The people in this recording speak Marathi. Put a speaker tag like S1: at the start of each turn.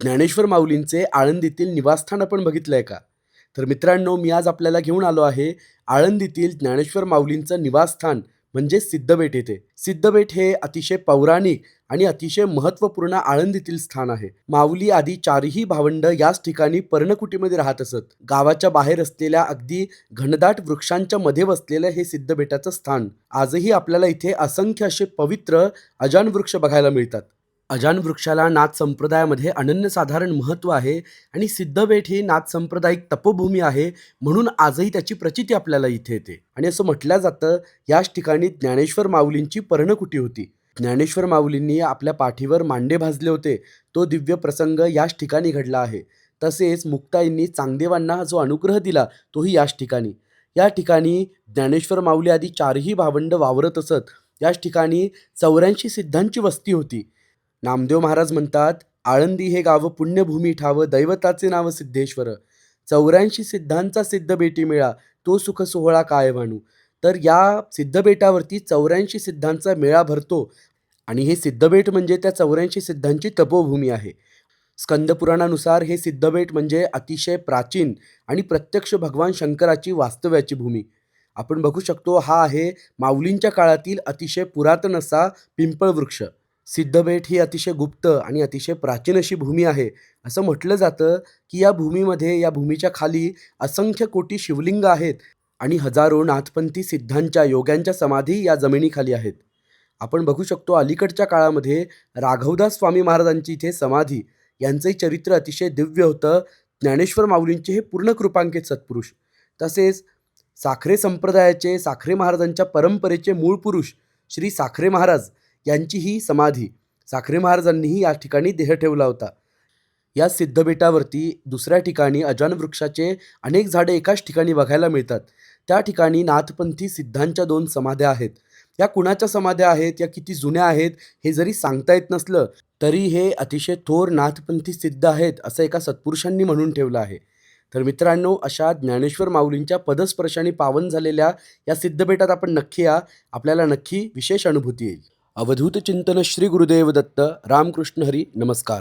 S1: ज्ञानेश्वर माऊलींचे आळंदीतील निवासस्थान आपण बघितलं आहे का? तर मित्रांनो मी आज आपल्याला घेऊन आलो आहे आळंदीतील ज्ञानेश्वर माऊलींचं निवासस्थान म्हणजे सिद्धबेट येथे. सिद्धबेट हे अतिशय पौराणिक आणि अतिशय महत्त्वपूर्ण आळंदीतील स्थान आहे. माऊली आदी चारही भावंड याच ठिकाणी पर्णकुटीमध्ये राहत असत. गावाच्या बाहेर असलेल्या अगदी घनदाट वृक्षांच्या मध्ये वसलेलं हे सिद्धबेटाचं स्थान. आजही आपल्याला इथे असंख्य असे पवित्र अजान वृक्ष बघायला मिळतात. अजान वृक्षाला नाथ संप्रदायामध्ये अनन्यसाधारण महत्त्व आहे आणि सिद्धबेट ही नाथ सांप्रदायिक तपोभूमी आहे म्हणून आजही त्याची प्रचिती आपल्याला इथे येते. आणि असं म्हटलं जातं याच ठिकाणी ज्ञानेश्वर माऊलींची पर्णकुटी होती. ज्ञानेश्वर माऊलींनी आपल्या पाठीवर मांडे भाजले होते. तो दिव्य प्रसंग याच ठिकाणी घडला आहे. तसेच मुक्ताईंनी चांगदेवांना जो अनुग्रह दिला तोही याच ठिकाणी. या ठिकाणी ज्ञानेश्वर माऊली आदी चारही भावंड वावरत असत. याच ठिकाणी चौऱ्याऐंशी सिद्धांची वस्ती होती. नामदेव महाराज म्हणतात आळंदी हे गाव पुण्यभूमी ठावं दैवताचे नाव सिद्धेश्वर. चौऱ्याऐंशी सिद्धांचा सिद्धबेटी मेळा तो सुख सोहळा काय वाणू? तर या सिद्धबेटावरती चौऱ्याऐंशी सिद्धांचा मेळा भरतो आणि हे सिद्धबेट म्हणजे त्या चौऱ्याऐंशी सिद्धांची तपोभूमी आहे. स्कंदपुराणानुसार हे सिद्धबेट म्हणजे अतिशय प्राचीन आणि प्रत्यक्ष भगवान शंकराची वास्तव्याची भूमी. आपण बघू शकतो हा आहे माऊलींच्या काळातील अतिशय पुरातन असा पिंपळ वृक्ष सिद्धबेट ही अतिशय गुप्त आणि अतिशय प्राचीन अशी भूमी आहे. असं म्हटलं जातं की या भूमीमध्ये या भूमीच्या खाली असंख्य कोटी शिवलिंग आहेत आणि हजारो नाथपंथी सिद्धांच्या योग्यांच्या समाधी या जमिनीखाली आहेत. आपण बघू शकतो अलीकडच्या काळामध्ये राघवदास स्वामी महाराजांची इथे समाधी यांचंही चरित्र अतिशय दिव्य होतं. ज्ञानेश्वर माऊलींचे हे पूर्ण कृपांकित सत्पुरुष. तसेच साखरे संप्रदायाचे साखरे महाराजांच्या परंपरेचे मूळ पुरुष श्री साखरे महाराज यांची ही समाधी साखरे महाराजांनीही या ठिकाणी देह ठेवला होता. या सिद्धबेटावरती दुसऱ्या ठिकाणी अजान वृक्षाचे अनेक झाडे एकाच ठिकाणी बघायला मिळतात. त्या ठिकाणी नाथपंथी सिद्धांच्या दोन समाध्या आहेत. या कुणाच्या समाध्या आहेत? या किती जुन्या आहेत? हे जरी सांगता येत नसलं तरी हे अतिशय थोर नाथपंथी सिद्ध आहेत असं एका सत्पुरुषांनी म्हणून ठेवलं आहे. तर मित्रांनो अशा ज्ञानेश्वर माऊलींच्या पदस्पर्शाने पावन झालेल्या या सिद्धबेटात आपण नक्की या. आपल्याला नक्की विशेष अनुभूती येईल. अवधूत चिंतन श्री गुरुदेव दत्त रामकृष्ण हरी नमस्कार.